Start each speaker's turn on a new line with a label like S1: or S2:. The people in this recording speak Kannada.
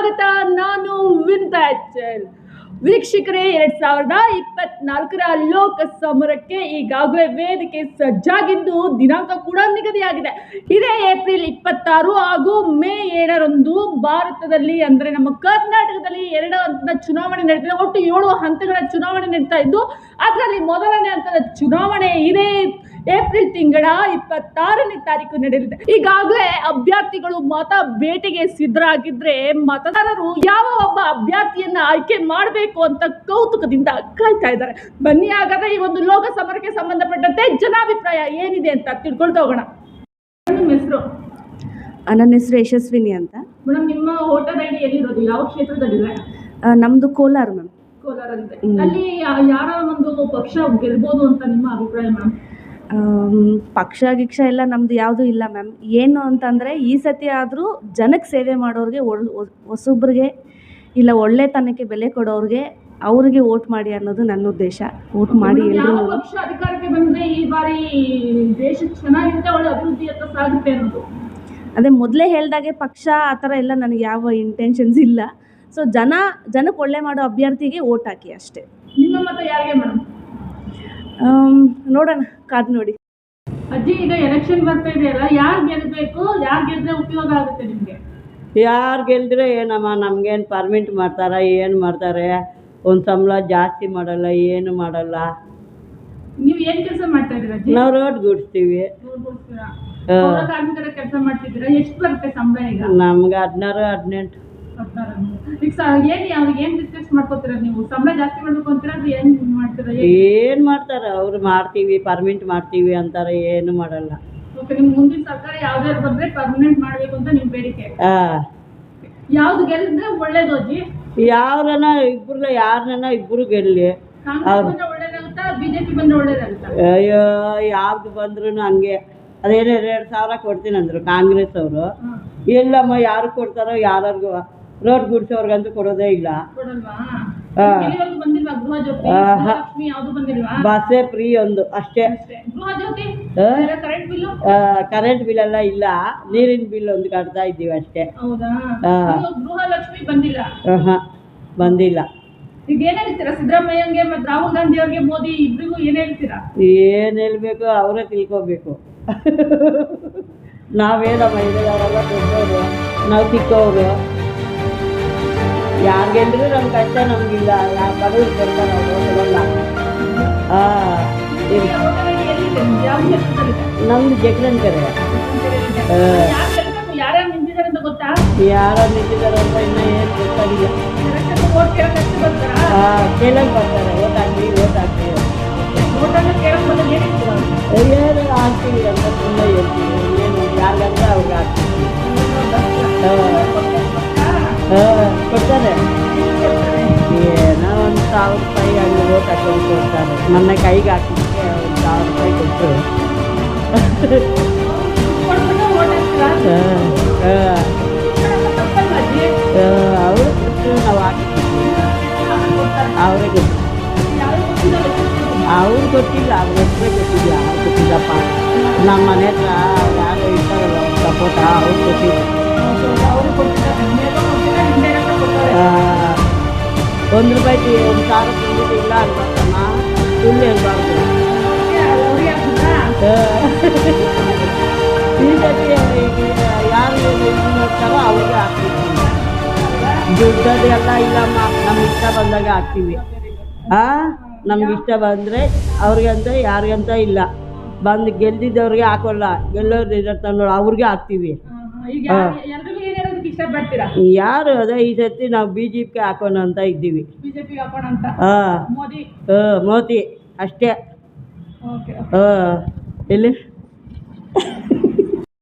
S1: ಅರವಿಂದ ವಿಂತಾಚಲ್ ವೀಕ್ಷಕರೇ, ಎರಡ್ ಸಾವಿರದ ಇಪ್ಪತ್ನಾಲ್ಕರ ಲೋಕ ಸಮರಕ್ಕೆ ಈಗಾಗಲೇ ವೇದಿಕೆ ಸಜ್ಜಾಗಿದ್ದು ದಿನಾಂಕ ಕೂಡ ನಿಗದಿಯಾಗಿದೆ. ಇದೇ ಏಪ್ರಿಲ್ ಇಪ್ಪತ್ತಾರು ಹಾಗೂ ಮೇ ಏಳರಂದು ಭಾರತದಲ್ಲಿ ಅಂದ್ರೆ ನಮ್ಮ ಕರ್ನಾಟಕದಲ್ಲಿ ಎರಡು ಹಂತದ ಚುನಾವಣೆ ನಡೀತಿದೆ. ಒಟ್ಟು ಏಳು ಹಂತಗಳ ಚುನಾವಣೆ ನಡೀತಾ ಇದ್ದು, ಅದರಲ್ಲಿ ಮೊದಲನೇ ಹಂತದ ಚುನಾವಣೆ ಇದೇ. ಏಪ್ರಿಲ್ ತಿಂಗಳ ಇಪ್ಪತ್ತಾರನೇ ತಾರೀಕು ನಡೆಯಲಿದೆ. ಈಗಾಗಲೇ ಅಭ್ಯರ್ಥಿಗಳು ಮತ ಭೇಟಿಗೆ ಸಿದ್ಧರಾಗಿದ್ರೆ ಮತದಾರರು ಯಾವ ಒಬ್ಬ ಅಭ್ಯರ್ಥಿಯನ್ನ ಆಯ್ಕೆ ಮಾಡಬೇಕು ಅಂತ ಕೌತುಕದಿಂದ ಕಾಯ್ತಾ ಇದ್ದಾರೆ. ಬನ್ನಿ ಹಾಗಾದ್ರೆ ಈ ಒಂದು ಲೋಕ ಸಮರಕ್ಕೆ ಸಂಬಂಧಪಟ್ಟಂತೆ ಜನಾಭಿಪ್ರಾಯ ಏನಿದೆ ಅಂತ ತಿಳ್ಕೊಳ್ತಾ ಹೋಗೋಣ. ನಿಮ್ಮ ಹೆಸರು?
S2: ನನ್ನ ಹೆಸರು ಯಶಸ್ವಿನಿ ಅಂತ.
S1: ಮೇಡಮ್ ನಿಮ್ಮ ಹೋಟೆಲ್ ಐಡಿ ಎಲ್ಲಿರೋದು? ಯಾವ ಕ್ಷೇತ್ರದಲ್ಲಿದೆ?
S2: ನಮ್ದು ಕೋಲಾರ ಮ್ಯಾಮ್. ಕೋಲಾರ.
S1: ಅಲ್ಲಿ ಯಾರ ಒಂದು ಪಕ್ಷ ಗೆಲ್ಬೋದು ಅಂತ ನಿಮ್ಮ ಅಭಿಪ್ರಾಯ ಮೇಡಮ್?
S2: ಪಕ್ಷ ಗಿಕ್ಷ ಎಲ್ಲ ನಮ್ದು ಯಾವುದೂ ಇಲ್ಲ ಮ್ಯಾಮ್. ಏನು ಅಂತಂದರೆ ಈ ಸತಿ ಆದರೂ ಜನಕ್ಕೆ ಸೇವೆ ಮಾಡೋರಿಗೆ ಹೊಸೊಬ್ರಿಗೆ ಇಲ್ಲ ಒಳ್ಳೆತನಕ್ಕೆ ಬೆಲೆ ಕೊಡೋರಿಗೆ ಅವರಿಗೆ ವೋಟ್ ಮಾಡಿ ಅನ್ನೋದು ನನ್ನ ಉದ್ದೇಶ. ವೋಟ್ ಮಾಡಿ ಎಲ್ಲರೂ
S1: ಪಕ್ಷ ಅಧಿಕಾರಕ್ಕೆ ಬಂದ್ರೆ ಈ ಬಾರಿ ದೇಶ ಚೆನ್ನಾಗಿರುತ್ತೆ ಒಳ್ಳೆ ಅಭಿವೃದ್ಧಿ ಹತ್ರ ಸಾಗುತ್ತೆ ಅನ್ನೋದು?
S2: ಅದೇ ಮೊದಲೇ ಹೇಳಿದಾಗೆ ಪಕ್ಷ ಆ ಥರ ಎಲ್ಲ ನನಗೆ ಯಾವ ಇಂಟೆನ್ಷನ್ಸ್ ಇಲ್ಲ. ಸೊ ಜನ ಜನಕ್ಕೆ ಒಳ್ಳೆ ಮಾಡೋ ಅಭ್ಯರ್ಥಿಗೆ ವೋಟ್ ಹಾಕಿ ಅಷ್ಟೇ.
S1: ನಿಮ್ಮ ಮತ ಯಾರಿಗೆ ಮೇಡಮ್?
S2: ನೋಡೋಣ ಕಾದು ನೋಡಿ.
S1: ಅಜ್ಜಿ ಈಗ ಎಲೆಕ್ಷನ್ ಬರ್ತಾ ಇದೆಯಲ್ಲ ಯಾರು ಗೆಲ್ಲಬೇಕು ಯಾರು ಗೆದ್ರೆ ಉಪಯೋಗ ಆಗುತ್ತೆ ನಿಮಗೆ?
S3: ಯಾರು ಗೆಲ್ದ್ರೆ ಏನಮ್ಮ ನಮ್ಗೇನು ಪರ್ಮಿಂಟ್ ಮಾಡ್ತಾರ ಏನು ಮಾಡ್ತಾರೆ? ಒಂದು ಸಂಬಳ ಜಾಸ್ತಿ ಮಾಡಲ್ಲ ಏನು ಮಾಡಲ್ಲ.
S1: ನೀವು ಏನು ಕೆಲಸ ಮಾಡ್ತಾ ಇದ್ದೀರಾ ಅಜ್ಜಿ?
S3: ನಾವು ರೋಡ್ ಗುಡಿಸ್ತೀವಿ.
S1: ಪೌರ ಕಾರ್ಮಿಕರ ಕೆಲಸ ಮಾಡ್ತಿದ್ದೀರಾ? ಎಷ್ಟು ಬರುತ್ತೆ ಸಂಬಳ ಈಗ?
S3: ನಮ್ಗೆ ಹದಿನಾರು ಹದಿನೆಂಟು.
S1: ಹದ್ನಾರು ಹದಿನೇಳು. ಈಗ ಏನ್ ಅವ್ರಿಗೆ ಏನ್ ಡಿಸ್ಕಸ್ ಮಾಡ್ಕೋತೀರಾ ನೀವು? ಸಂಬಳ ಜಾಸ್ತಿ ಮಾಡ್ಬೇಕು ಅಂತೀರ ಅದು ಏನ್ ಮಾಡ್ತೀರಾ?
S3: ಏನು ಮಾಡ್ತಾರೆ? ಅವ್ರು ಮಾಡ್ತೀವಿ ಪರ್ಮನೆಂಟ್ ಮಾಡ್ತೀವಿ ಅಂತಾರೆ ಏನು ಮಾಡಲ್ಲ.
S1: ಓಕೆ ನಿಮ್ ಮುಂದಿನ ಸರ್ಕಾರ ಯಾವ್ದಾದ್ರು ಬಂದ್ರೆ ಪರ್ಮನೆಂಟ್ ಮಾಡಬೇಕು ಅಂತ ನಿಮ್ ಬೇಡಿಕೆ.
S3: ಹಾಂ
S1: ಯಾವ್ದು ಗೆಲ್ಲಿದ್ರೆ ಒಳ್ಳೇದು ಅಜ್ಜಿ.
S3: ಯಾರನ್ನ ಇಬ್ಬರಲ್ಲ ಯಾರನ್ನ ಇಬ್ಬರು ಗೆಲ್ಲಿ.
S1: ಕಾಂಗ್ರೆಸ್ ಬಂದ್ರೆ ಒಳ್ಳೇದಾಗುತ್ತಾ? ಬಿಜೆಪಿ ಬಂದ್ರೆ ಒಳ್ಳೇದಾಗುತ್ತಾ?
S3: ಅಯ್ಯೋ ಯಾವ್ದು ಬಂದ್ರೂ ಹಂಗೆ. ಅದೇನೋ ಎರಡು ಸಾವಿರ ಕೊಡ್ತೀನಿ ಅಂದ್ರು ಕಾಂಗ್ರೆಸ್ ಅವರು. ಎಲ್ಲಮ್ಮ ಯಾರು ಕೊಡ್ತಾರೋ ಯಾರಿಗೂ ರೋಡ್ ಗುಡ್ಸೋರ್ಗಂತೂ ಕೊಡೋದೇ ಇಲ್ಲ. ಬಸ್ಸೇ ಫ್ರೀ ಒಂದು ಅಷ್ಟೇ?
S1: ಕರೆಂಟ್
S3: ಬಿಲ್ ಎಲ್ಲ ಇಲ್ಲ. ನೀರಿನ ಬಿಲ್ ಒಂದು ಕಟ್ತಾ ಇದ್ದೀವಿ ಅಷ್ಟೇ.
S1: ಬಂದಿಲ್ಲ. ರಾಹುಲ್ ಗಾಂಧಿ ಅವ್ರಿಗೆ ಮೋದಿ ಏನ್ ಹೇಳ್ತೀರಾ?
S3: ಏನು ಹೇಳ್ಬೇಕು ಅವರೇ ತಿಳ್ಕೊಬೇಕು. ನಾವೇನ ಇರೋದವರೆಲ್ಲ ದೊಡ್ಡವರು ನಾವು ಚಿಕ್ಕವರು. ಯಾರು ಗೆಲ್ಲರೂ ನಮ್ಮ ಕಷ್ಟ ನಮಗಿಲ್ಲ ಯಾರು ಬಡವ್ರು ಬರ್ತಾರೆ ನಾವು ಕೊಡಲ್ಲ ಹಾಂ? ನಮ್ದು ಹಾ.
S1: ಯಾರ್ ನಿಂತಿದ್ದಾರೆ ಅಂತ ಗೊತ್ತಾ
S3: ಯಾರ ನಿಂತಿದ್ದಾರೆ ಅಂತ ಇನ್ನೂ ಏನು ಗೊತ್ತಾಗಿಲ್ಲ. ಹಾಂ ಕೇಳಕ್ಕೆ ಬರ್ತಾರೆ. ಓಟ್ ಹಾಕ್ತೀವಿ ಓಟ್ ಹಾಕ್ತೀವಿ
S1: ಓಟ್ ಅನ್ನ ಕೇಳಕ್ ಬರ್ತಾರೆ ಏನ್
S3: ಕೊಡ್ತಾರೆ ಏನೋ ಒಂದು ಸಾವಿರ ರೂಪಾಯಿ ಹಂಗೆ ಓಟ್ ಹಾಕೊಂಡು ಕೊಡ್ತಾರೆ ನನ್ನ ಕೈಗೆ ಹಾಕಿದ್ದಕ್ಕೆ ಒಂದು ಸಾವಿರ ರೂಪಾಯಿ ಕೊಟ್ಟರು
S1: ಕೊಟ್ಬಿಟ್ಟು vote ಹಾಕ್ತೀರಾ?
S3: ಹಾಂ ಹಾಂ
S1: ತಪ್ಪಲ್ವಾ ಅಜ್ಜಿ?
S3: ಅವರು ಕೊಟ್ಟು ನಾವು ಹಾಕಿದ್ದೀವಿ
S1: ಆಮೇಲೆ ಕೊಡ್ತಾರೆ.
S3: ಅವರೇ ಗೊತ್ತು
S1: ಯಾವ್ದು ಗೊತ್ತಿಲ್ಲ ಗೊತ್ತಿಲ್ಲ.
S3: ಅವ್ರು ಗೊತ್ತಿಲ್ಲ ಅವ್ರ ಹೆಸರೇ ಗೊತ್ತಿಲ್ಲ ಅವ್ರು ಗೊತ್ತಿಲ್ಲಪ್ಪ ನಮ್ಮ ಮನೆ ಹತ್ರ ಅವ್ರು ಯಾರೋ ಇರ್ತಾರಲ್ಲ ಅವ್ರ ಸಪೋಟ ಅವ್ರು ಗೊತ್ತಿಲ್ಲ ಒಂದು ರೂಪಾಯಿ ಒಂದು ಸಾವಿರ ತಿಂದಿದ್ದಿಲ್ಲ ಅನ್ಬಾರ್ದಮ್ಮ. ಸುಳ್ಳು ಹೇಳ್ಬಾರ್ದು ಈಗ ಯಾರು ಮಾಡ್ತಾರೋ ಅವ್ರಿಗೆ ಹಾಕ್ತೀವಿ. ದುಡ್ಡದು ಎಲ್ಲ ಇಲ್ಲಮ್ಮ. ನಮ್ಗೆ ಇಷ್ಟ ಬಂದಾಗ ಹಾಕ್ತೀವಿ. ಆ? ನಮ್ಗೆ ಇಷ್ಟ ಬಂದರೆ ಅವ್ರಿಗಂತ ಯಾರಿಗಂತ ಇಲ್ಲ. ಬಂದು ಗೆಲ್ದಿದ್ದವ್ರಿಗೆ ಹಾಕೋಲ್ಲ. ಗೆಲ್ಲೋರು ಇರ್ತಾರೆ ನೋಡಿ ಅವ್ರಿಗೆ ಹಾಕ್ತೀವಿ.
S1: ಹಾ, ಯಾರ್-
S3: ಅದೇ ಈ ಸರ್ತಿ ನಾವು ಬಿ ಜೆ ಹಾಕೋಣ ಅಂತ ಇದ್ದೀವಿ.
S1: ಬಿಜೆಪಿ
S3: ಹಾಂ.
S1: ಮೋದಿ?
S3: ಹಾಂ ಮೋದಿ ಅಷ್ಟೇ. ಹಾಂ ಎಲ್ಲಿ?